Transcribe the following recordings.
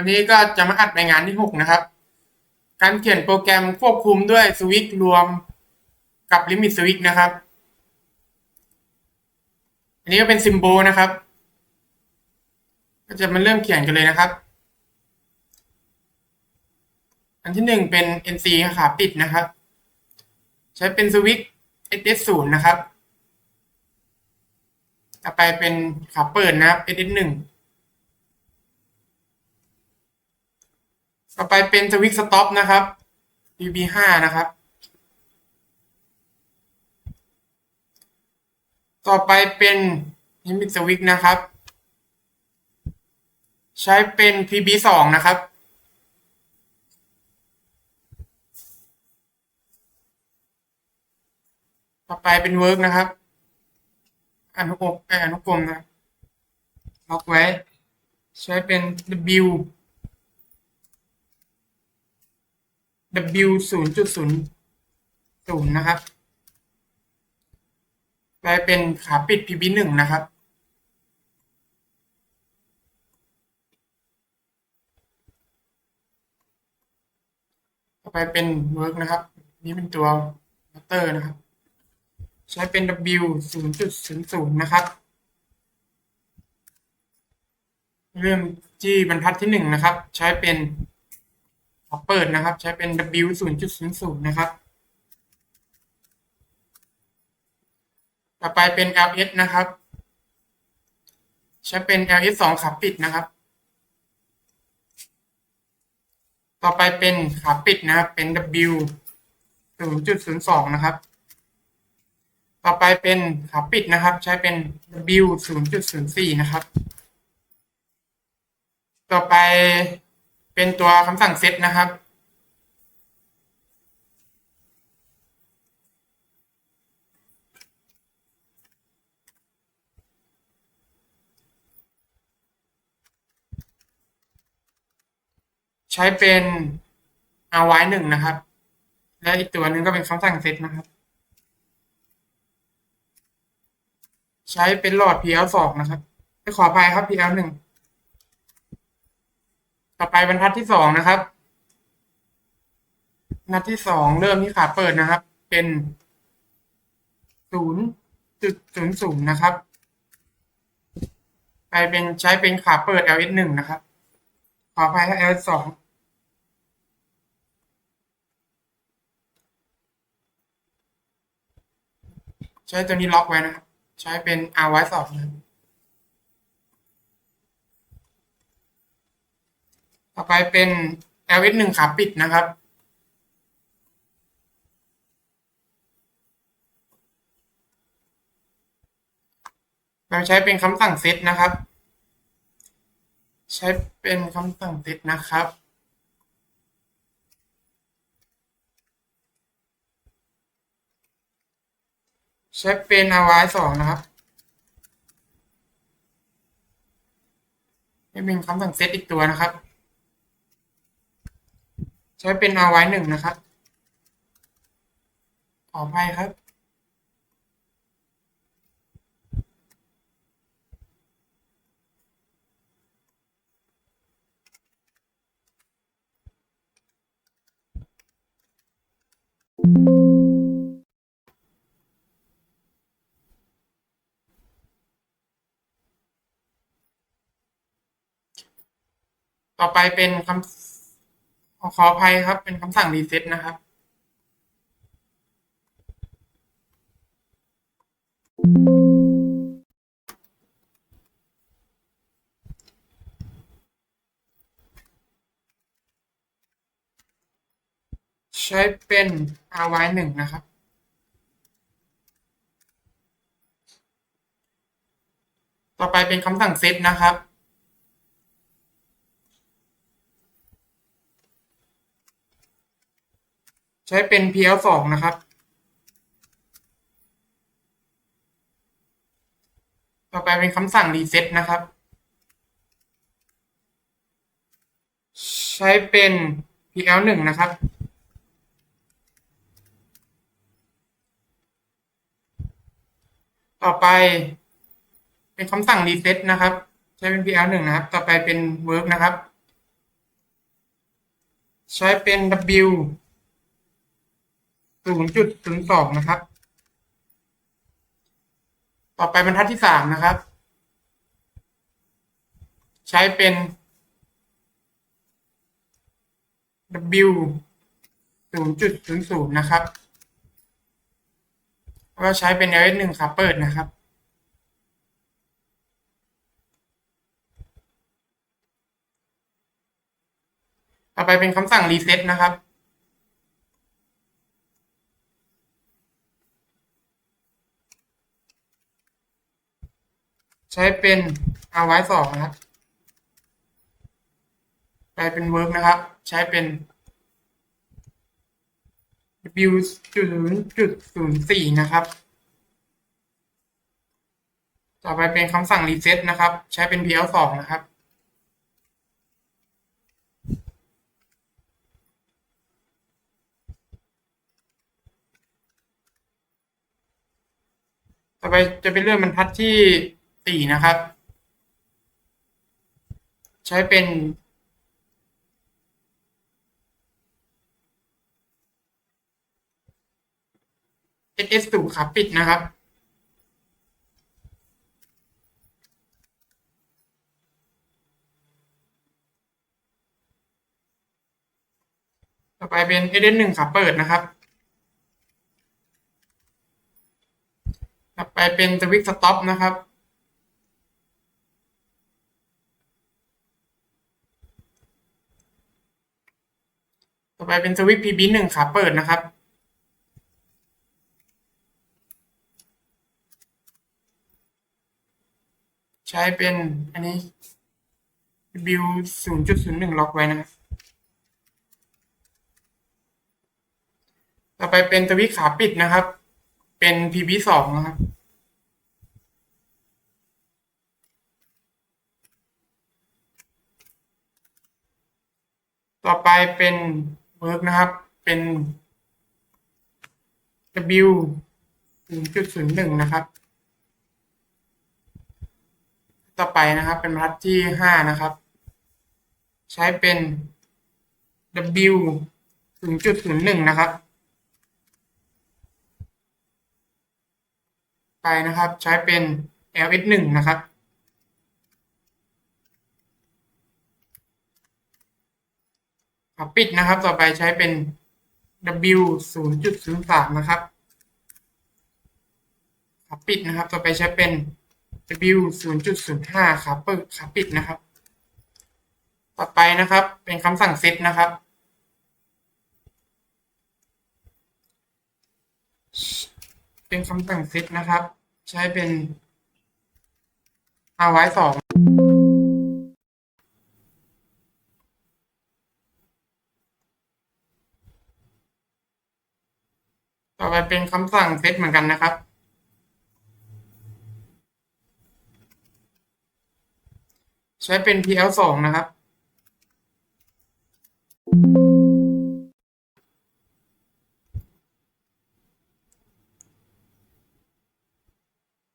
วันนี้ก็จะมาอัดรายงานที่ 6 นะครับ การเขียนโปรแกรมควบคุมด้วยสวิตรวมกับลิมิตสวิตนะครับ อันนี้ก็เป็นซิมโบลนะครับ ก็จะมาเริ่มเขียนกันเลยนะครับ อันที่หนึ่งเป็น NC ขาติดนะครับ ใช้เป็นสวิต SS0 นะครับ ต่อไปเป็นขาเปิดนะครับ SS1 ต่อไปเป็นสวิตช์สต็อปนะครับ VB 5 นะครับ ต่อไปเป็นลิมิตสวิตช์นะครับ ใช้เป็น PB 2 นะครับ ต่อไปเป็นเวิร์กนะครับ อนุกรมเอ่ออนุกรมนะล็อกไว้ ใช้เป็น W W ศูนย์จุดศูนย์ศูนย์นะครับไปเป็นขาปิด PB หนึ่งนะครับ ต่อไปเป็น work นะครับ นี่เป็นตัวมัตเตอร์นะครับ ใช้เป็น W ศูนย์จุดศูนย์ศูนย์นะครับ เริ่มที่บรรทัดที่หนึ่งนะครับ ใช้เป็น ขอเปิดนะครับ ใช้เป็น W ศูนย์จุดศูนย์ศูนย์นะครับ ต่อไปเป็น LS นะครับ ใช้เป็น LS สองขาปิดนะครับ ต่อไปเป็นขาปิดนะครับ เป็น W ศูนย์จุดศูนย์สองนะครับ ต่อไปเป็นขาปิดนะครับ ใช้เป็น W ศูนย์จุดศูนย์สี่นะครับ ต่อไป เป็นตัวคำสั่งเซตนะครับ ใช้เป็น r y หนึ่งนะครับ และอีกตัวหนึ่งก็เป็นคำสั่งเซตนะครับ ใช้เป็นหลอด PL สองนะครับไม่ขออภัยครับ PL หนึ่ง ต่อไปบรรทัดที่สองนะครับบรรทัดที่สองเริ่มที่ขาเปิดนะครับ เป็นศูนย์จุดศูนย์ศูนย์นะครับ ไปเป็นใช้เป็นขาเปิด LS หนึ่งนะครับ ขออภัย LS สองใช้ตัวนี้ล็อกไว้นะครับ ใช้เป็น R ไว้สองนะครับ ต่อไปเป็น LS หนึ่งขาปิดนะครับ เราใช้เป็นคำสั่งเซตนะครับ ใช้เป็นคำสั่งเซตนะครับใช้เป็น r y สองนะครับนี่เป็นคำสั่งเซตอีกตัวนะครับ ใช้เป็น r y หนึ่งนะครับ ขออภัยครับ ต่อไปเป็นคำ ขอขออภัยครับ เป็นคำสั่งรีเซ็ตนะครับ ใช้เป็น ry หนึ่งนะครับ ต่อไปเป็นคำสั่งเซตนะครับ ใช้เป็น PL สองนะครับ ต่อไปเป็นคำสั่งรีเซ็ตนะครับ ใช้เป็น PL หนึ่งนะครับต่อไปเป็นคำสั่งรีเซ็ตนะครับ ใช้เป็น PL หนึ่งนะครับ ต่อไปเป็น work นะครับ ใช้เป็น W ศูนย์จุดศูนย์สองนะครับ ต่อไปบรรทัดที่สามนะครับ ใช้เป็น W ศูนย์จุดศูนย์ศูนย์นะครับก็ใช้เป็น LS หนึ่งขาเปิดนะครับ ต่อไปเป็นคำสั่งรีเซ็ตนะครับ ช้เป็น r y สองนะครับไปเป็น verb นะครับ ใช้เป็น w จุดจุดศูนย์สี่นะครับ ต่อไปเป็นคำสั่งรีเซ็ตนะครับ ใช้เป็น pl สองนะครับ ต่อไปจะเป็นเรื่องบรรทัดที่ สี่นะครับ ใช้เป็น SS สูขาปิดนะครับต่อไปเป็น SS หนึ่งขาเปิดนะครับต่อไปเป็นสวิตสต็อปนะครับ ไปเป็นสวิตพีบีหนึ่งขาเปิดนะครับใช้เป็นอันนี้บิวศูนย์จุดศูนย์หนึ่งล็อกไว้นะครับ ต่อไปเป็นสวิตขาปิดนะครับ เป็น PB สองนะครับ ต่อไปเป็น work นะครับเป็น W ศูนย์จุดศูนย์หนึ่งนะครับ ต่อไปนะครับเป็นบรรทัดที่ห้านะครับ ใช้เป็น W ศูนย์จุดศูนย์หนึ่งนะครับ ไปนะครับใช้เป็น ls หนึ่งนะครับครับ ปิดนะครับ ต่อไปใช้เป็น w ศูนย์จุดศูนย์สามนะครับครับปิดนะครับ ต่อไปใช้เป็น w ศูนย์จุดศูนย์ห้าครับเปิดครับปิดนะครับ ต่อไปนะครับ เป็นคำสั่งเซตนะครับ เป็นคำสั่งเซตนะครับ ใช้เป็น r y สอง ไปเป็นคำสั่งเซตเหมือนกันนะครับ ใช้เป็น pl สองนะครับ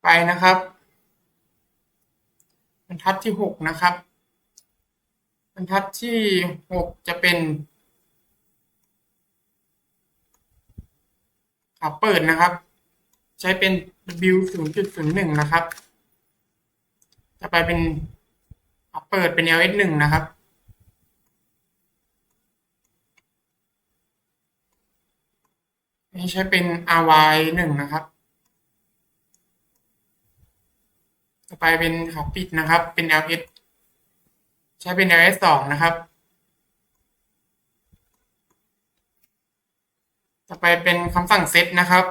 ไปนะครับบรรทัดที่หกนะครับบรรทัดที่หกจะเป็น ขาเปิดนะครับ ใช้เป็น W ศูนย์จุดศูนย์หนึ่งนะครับจะไปเป็นเปิดเป็น LS หนึ่งนะครับ นี่ใช้เป็น RY หนึ่งนะครับต่อไปเป็นขาปิดนะครับ เป็น LS ใช้เป็น LS สองนะครับ ต่อไปเป็นคำสั่งเซตนะครับ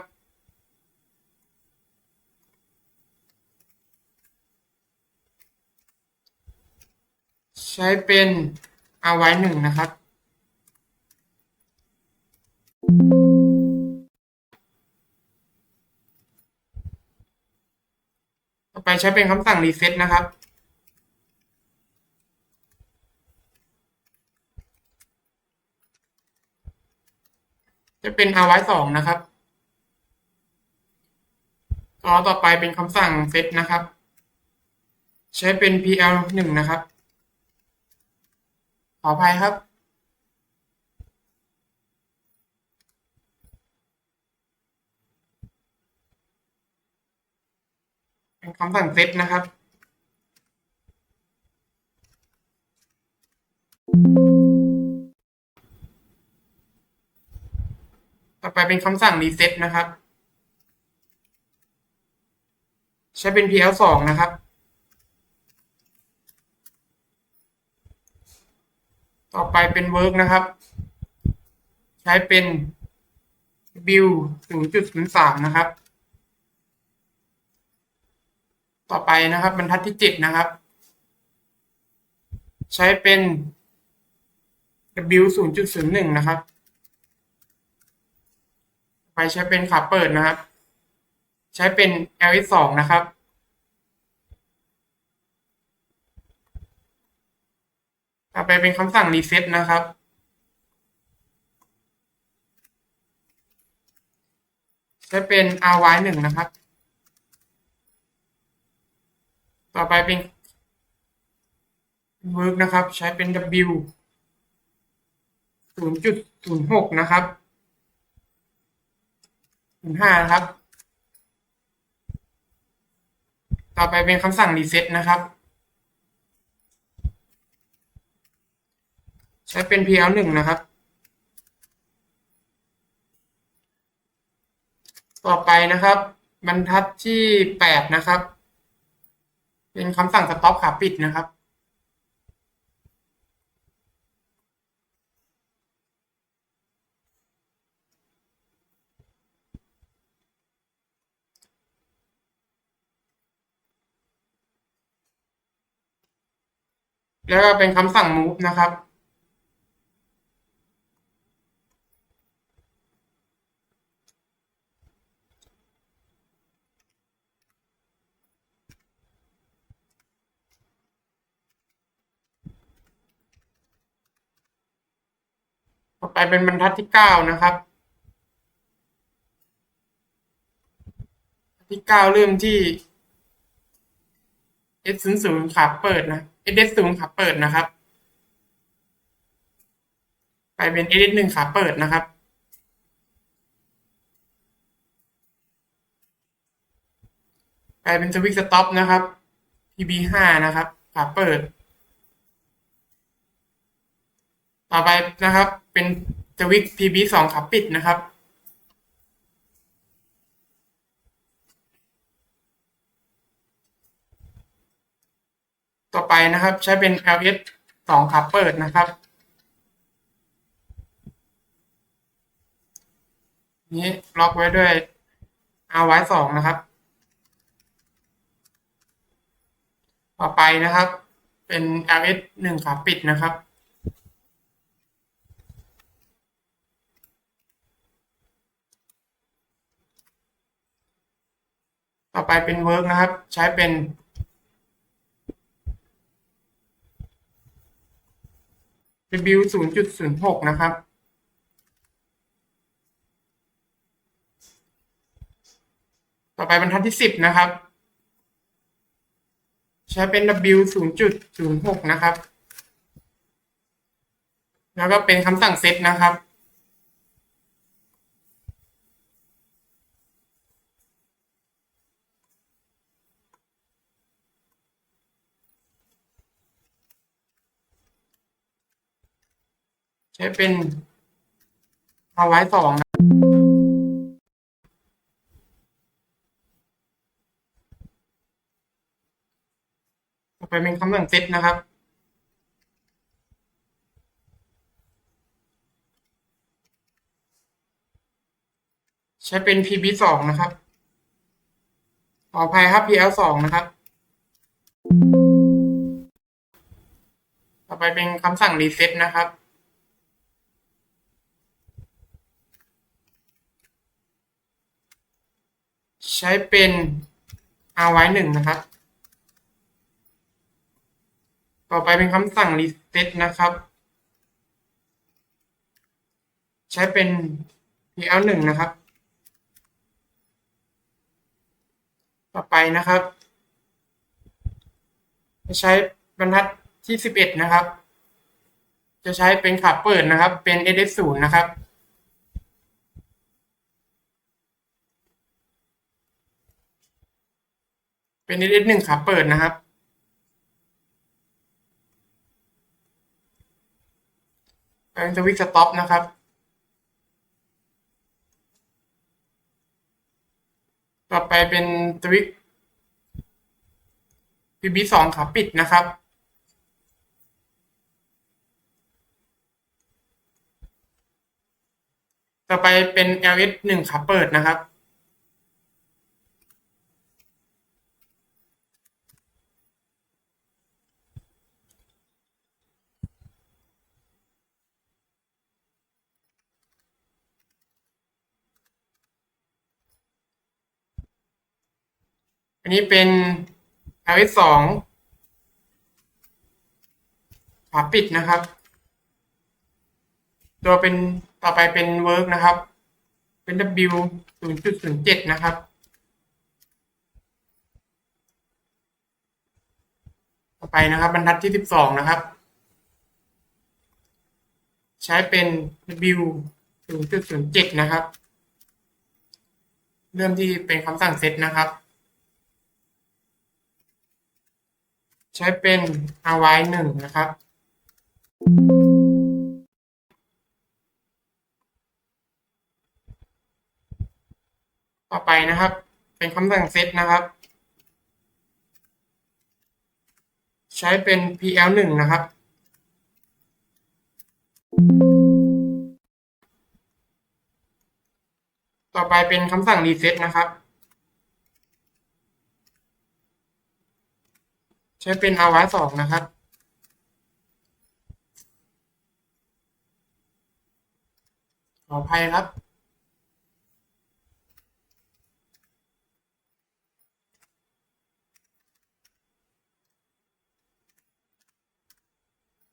ใช้เป็น RY หนึ่งนะครับ ต่อไปใช้เป็นคำสั่งรีเซ็ตนะครับ จะเป็น Hawaii สองนะครับตัวต่อไปเป็นคำสั่งเซตนะครับ ใช้เป็น pl หนึ่งนะครับ ขออภัยครับเป็นคำสั่งเซตนะครับ thank you ไปเป็นคำสั่งรีเซ็ตนะครับ ใช้เป็น PL สองนะครับ ต่อไปเป็น work นะครับ ใช้เป็น bill 0.03นะครับ ต่อไปนะครับบรรทัดที่7นะครับ ใช้เป็น w 0.01นะครับ ไปใช้เป็นขาเปิดนะครับ ใช้เป็น ls 2นะครับ ต่อไปเป็นคำสั่ง reset นะครับ ใช้เป็น ry หนึ่งนะครับ ต่อไปเป็น work นะครับ ใช้เป็น w ศูนย์จุดศูนย์หกนะครับ ศูนย์ห้านะครับ ต่อไปเป็นคำสั่ง reset นะครับ ใช้เป็น pl หนึ่งนะครับ ต่อไปนะครับ บรรทัดที่แปดนะครับ เป็นคำสั่ง stop ขาปิดนะครับ แล้วก็เป็นคำสั่ง move นะครับ ต่อไปเป็นบรรทัดที่เก้านะครับที่เก้าเริ่มที่ S ศูนย์ศูนย์ขาเปิดนะ S S ศูนย์ขาเปิดนะครับ ไปเป็น S S หนึ่งขาเปิดนะครับไปเป็นสวิตช์สต็อปนะครับ PB ห้านะครับขาเปิด ต่อไปนะครับ เป็นสวิตช์ PB สองขาปิดนะครับ ต่อไปนะครับใช้เป็น LS สองขาเปิดนะครับ นี้ล็อกไว้ด้วย RY สองนะครับ ต่อไปนะครับ เป็น LS หนึ่งขาปิดนะครับต่อไปเป็น work นะครับ ใช้เป็น W ศูนย์จุดศูนย์หกนะครับ ต่อไปบรรทัดที่สิบนะครับ ใช้เป็น W ศูนย์จุดศูนย์หกนะครับ แล้วก็เป็นคำสั่งเซตนะครับ ใช้เป็นเอาไว้สองนะต่อไปเป็นคำสั่งเซตนะครับใช้เป็น PB สองนะครับ ขออภัยครับ PL สองนะครับ ต่อไปเป็นคำสั่งรีเซ็ตนะครับ ใช้เป็น ry หนึ่งนะครับ ต่อไปเป็นคำสั่ง reset นะครับ ใช้เป็น pl หนึ่งนะครับ ต่อไปนะครับ จะใช้บรรทัดที่สิบเอ็ดนะครับ จะใช้เป็นขาเปิดนะครับ เป็น ss ศูนย์นะครับ เป็น ls หนึ่งขาเปิดนะครับเป็นสวิตช์สต็อปนะครับ ต่อไปเป็นสวิตช์ PB สองขาปิดนะครับต่อไปเป็น LS หนึ่งขาเปิดนะครับ นนี้เป็น LS สองฝาปิดนะครับ ตัวเป็นต่อไปเป็น Work นะครับ เป็น W ศูนย์จุดศูนย์เจ็ดนะครับต่อไปนะครับ บรรทัดที่สิบสองนะครับ ใช้เป็น W ศูนย์จุดศูนย์เจ็ดนะครับ เริ่มที่เป็นคำสั่งเซตนะครับ ใช้เป็น RY หนึ่งนะครับ ต่อไปนะครับ เป็นคำสั่งเซตนะครับ ใช้เป็น PL หนึ่งนะครับ ต่อไปเป็นคำสั่งรีเซ็ตนะครับ ใช้เป็น RY สองนะครับ ขออภัยครับ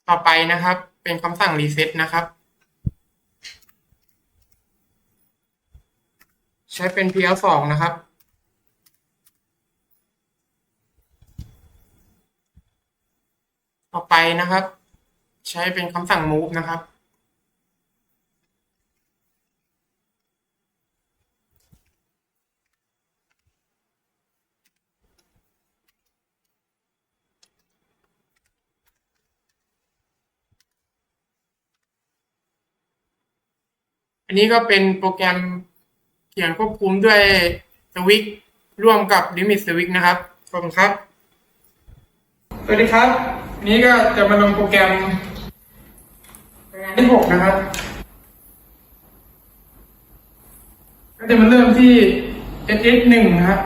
ต่อไปนะครับ เป็นคำสั่งรีเซ็ตนะครับ ใช้เป็น PL สองนะครับ ต่อไปนะครับ ใช้เป็นคำสั่ง move นะครับ อันนี้ก็เป็นโปรแกรมเขียนควบคุมด้วยสวิกร่วมกับ Limit Switch นะครับขอบคุณครับ สวัสดีครับ นนี้ก็จะมาลงโปรแกรมงานที่หกนะครับ ก็จะมาเริ่มที่ SS หนึ่งนะครับ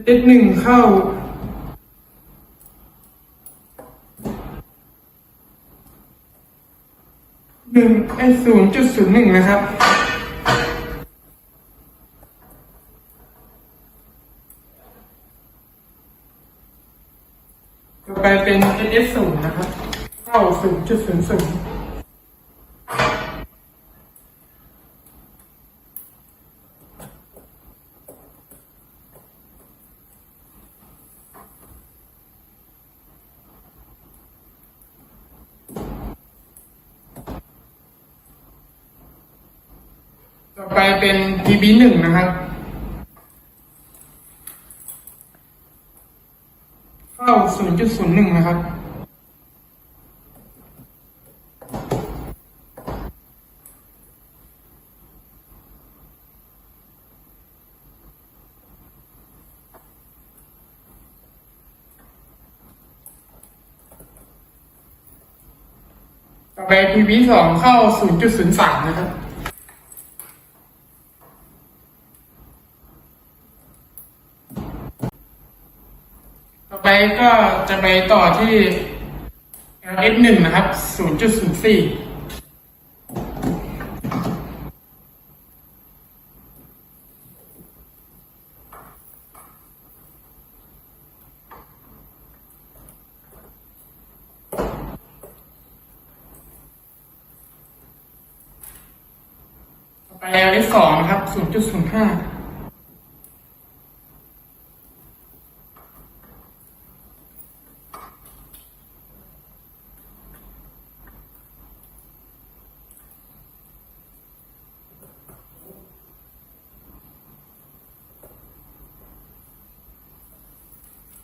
SS หนึ่งเข้า หนึ่งไอศูนย์จุดศูนย์หนึ่งนะครับ ไปเป็น SS ศูนย์นะครับ เข้าศูนย์จุดศูนย์ศูนย์ต่อไปเป็น PB หนึ่งนะครับ เข้า0.01นะครับต่อไป PB สองเข้า0.03นะครับ ต่อไปก็ จะไปต่อที่ LS หนึ่งนะครับ 0.04ไป LS สองนะครับ 0.05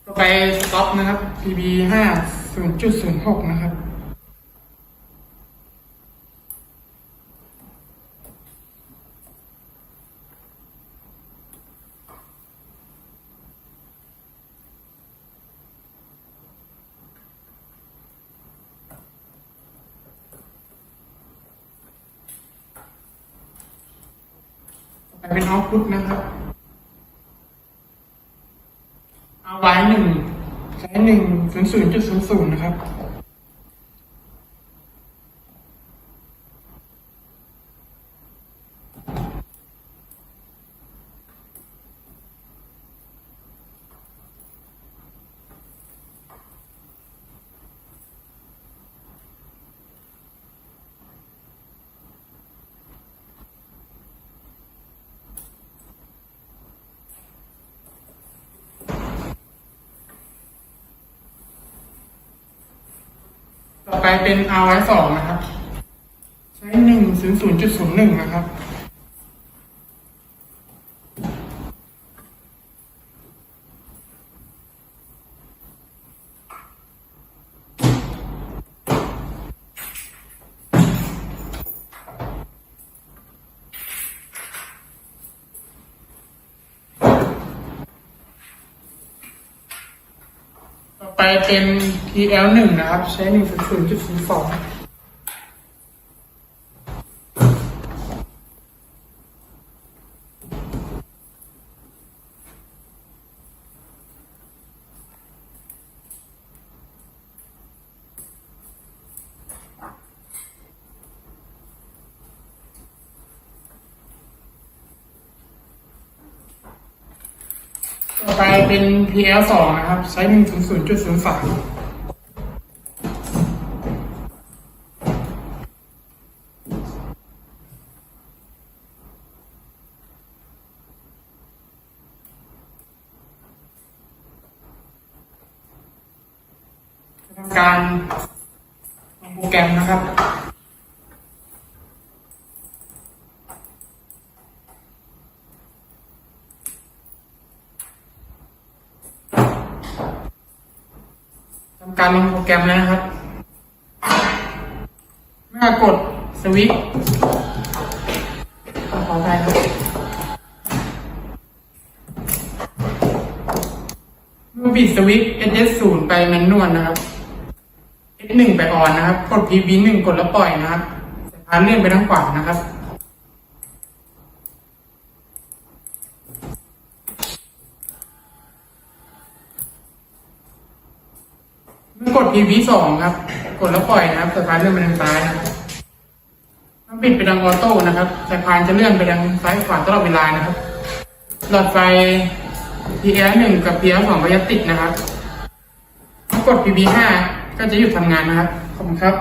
ต่ ต่อไปสต็อปนะครับ PB ห้าศูนย์จุดศูนย์หกนะครับ เป็นเอาพุทนะครับ เอาไว้หนึ่งใช้ หนึ่งศูนย์ศูนย์จุดศูนย์ศูนย์นะครับ ไปเป็น R ไว้สองนะครับ ใช้หนึ่งศูนย์ศูนย์จุดศูนย์หนึ่งนะครับ ไปเป็น EL1 นะครับ ใช้ 1 0 0 2 ต่อไปเป็น PL2 นะครับไซส์1 0 0 0 3 แกรมแล้วนะครับ เมื่อกดสวิตช์ขอขอไปครับ เมื่อบิดสวิตช์ SS 0 ไปแมนนวลนะครับ S 1 ไปออนนะครับ กด PB 1 กดแล้วปล่อยนะครับสายพานเลื่อนไปทางขวานะครับ เมื่อกด PV สองครับ กดแล้วปล่อยนะครับสายพานเลื่อนไปทางซ้ายนะครับถ้าปิดไปทางออโต้นะครับสะพานจะเลื่อนไปทางซ้ายขวาตลอดเวลานะครับ หลอดไฟ PL หนึ่งกับ PL สองก็ยัดติดนะครับถ้ากด PV ห้าก็จะหยุดทำงานนะครับ ขอบคุณครับ